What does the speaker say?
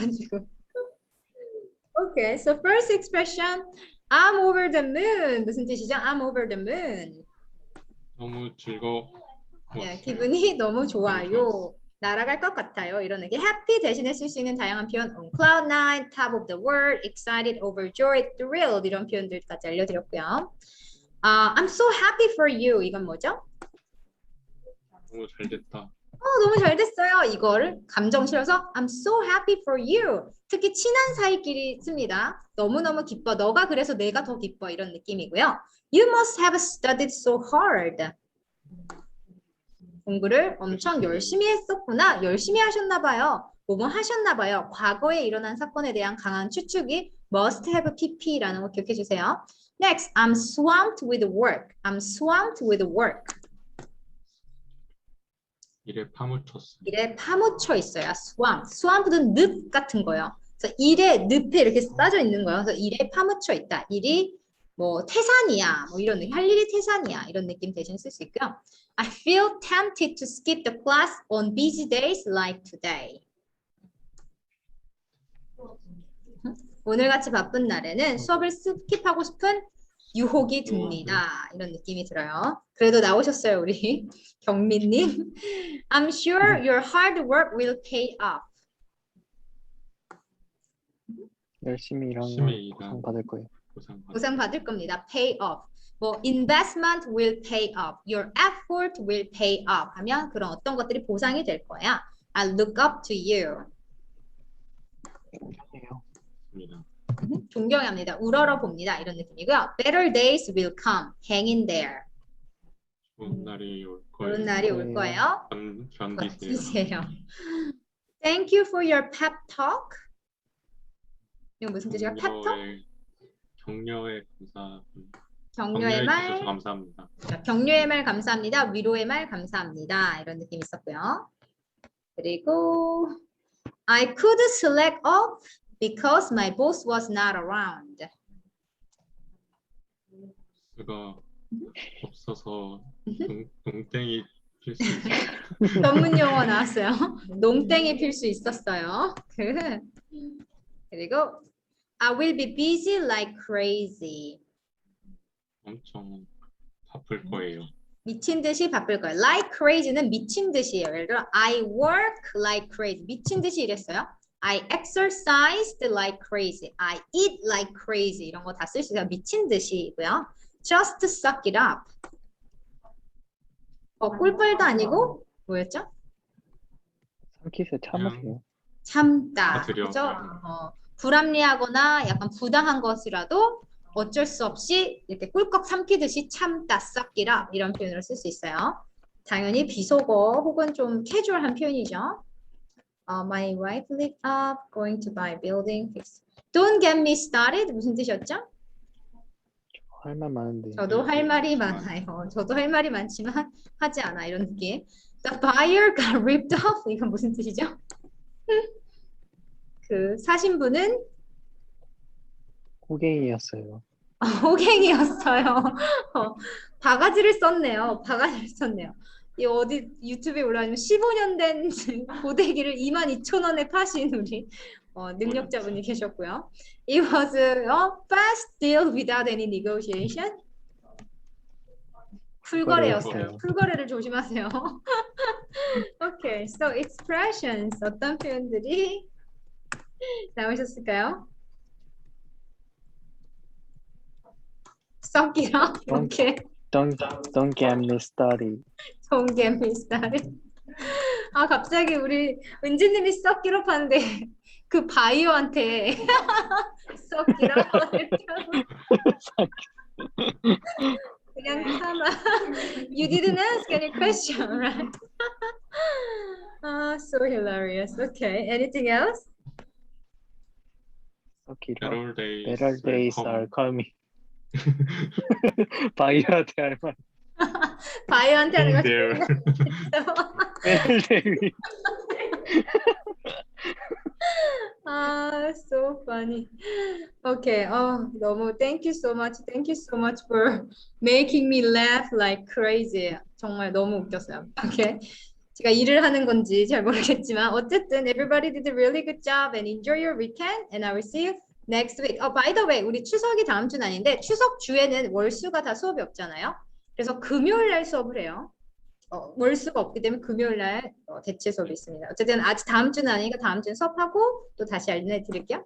가지고. Okay, so first expression, I'm over the moon. 무슨 뜻이죠? I'm over the moon. 너무 즐거워. 예, 기분이 너무 좋아요. 날아갈 것 같아요. 이런 느낌. happy 대신에 쓸 수 있는 다양한 표현. on cloud nine, top of the world, excited, overjoyed, thrilled 이런 표현들까지 알려드렸고요. 아, I'm so happy for you. 이건 뭐죠? 너무 잘 됐다. 어, 너무 잘 됐어요. 이거를 감정 실어서 I'm so happy for you. 특히 친한 사이끼리 씁니다. 너무너무 기뻐. 너가 그래서 내가 더 기뻐. 이런 느낌이고요. You must have studied so hard. 공부를 엄청 열심히 했었구나. 열심히 하셨나 봐요. 뭐뭐 하셨나 봐요. 과거에 일어난 사건에 대한 강한 추측이 must have pp라는 거 기억해 주세요. Next, I'm swamped with work. I'm swamped with work. 일에 파묻혔어. 일에 파묻혀 있어요. swamp. swamp는 늪 같은 거요. 그래서 일에 늪에 이렇게 빠져 있는 거예요. 그래서 일에 파묻혀 있다. 일이 뭐 태산이야. 뭐 이런. 할 일이 태산이야. 이런 느낌 대신 쓸 수 있고요. I feel tempted to skip the class on busy days like today. 오늘같이 바쁜 날에는 수업을 스킵하고 싶은 유혹이 듭니다. 이런 느낌이 들어요. 그래도 나오셨어요, 우리 경민님. I'm sure your hard work will pay off. 열심히 일하면 열심히 일한- 보상 받을 거예요. 보상 받. 보상 받을 겁니다. pay off. 뭐 investment will pay off. Your effort will pay off. 하면 그런 어떤 것들이 보상이 될 거야. I look up to you. 입니다. 존경합니다. 우러러 봅니다. 이런 느낌이고요. Better days will come. Hang in there. 좋은 날이 올 거예요. 그런 날이 올 네. 거예요. 견, 견디세요. Thank you for your pep talk. 이거 무슨 뜻이야? pep talk? 격려의 격려의 감사. 격려의 말. 감사합니다. 자, 격려의 말 감사합니다. 위로의 말 감사합니다. 이런 느낌 있었고요. 그리고 I could select off because my boss was not around. 그가 없어서 농, 농땡이 필수 전문 용어 나왔어요. 농땡이 필수 있었어요. 그. 그리고 I will be busy like crazy. 엄청 바쁠 거예요. 미친 듯이 바쁠 거예요. Like crazy는 미친 듯이에요. 예를 들어 I work like crazy. 미친 듯이 이랬어요. I exercised like crazy. I eat like crazy. 이런 거다쓸수 있어요. 미친 듯이고요. Just suck it up. 어, 꿀빨도 아니고 뭐였죠? 삼키세 참으세요. 참다. 받으려. 그죠? 어, 불합리하거나 약간 부당한 것이라도 어쩔 수 없이 이렇게 꿀꺽 삼키듯이 참다, 싹기라 이런 표현으로 쓸수 있어요. 당연히 비속어 혹은 좀 캐주얼한 표현이죠. 어, my wife lived up, going to buy building. fix. Don't get me started 무슨 뜻이었죠? 할 말 많은데. 저도 할 말이 많아요. 저도 할 말이 많지만 하지 않아 이런 느낌. The buyer got ripped off. 이건 무슨 뜻이죠? 그 사신 분은 호갱이었어요. 호갱이었어요. 어, 바가지를 썼네요. 바가지를 썼네요. 이 어디 유튜브에 올라가면 15년 된 고데기를 22,000원에 파신 우리 어, 능력자분이 계셨고요. It was a fast deal without any negotiation. 풀거래였어요. 풀거래를 조심하세요. okay, so expressions 어떤 표현들이 나오셨을까요? 썩기라 이렇게 Don't don't get me started. 동개미 스타일. 아 갑자기 우리 은지님이 썩기로 파는데 그 바이오한테 썩기라 그냥 참아. You didn't ask any question, right? ah, so hilarious. Okay, anything else? 썩기로. Better days, Better days are coming. 바이오한테 할 말. 바이오한테 하는 거 There. Better days. 아, so funny. Okay. 어, 너무 thank you so much. Thank you so much for making me laugh like crazy. 정말 너무 웃겼어요. Okay. 제가 일을 하는 건지 잘 모르겠지만 어쨌든 everybody did a really good job and enjoy your weekend and I will see you next week. 어, by the way, 우리 추석이 다음 주는 아닌데 추석 주에는 월수가 다 수업이 없잖아요. 그래서 금요일 날 수업을 해요. 어, 월수가 없기 때문에 금요일 날 어, 대체 수업이 있습니다. 어쨌든 아직 다음 주는 아니니까 다음 주는 수업하고 또 다시 알려드릴게요.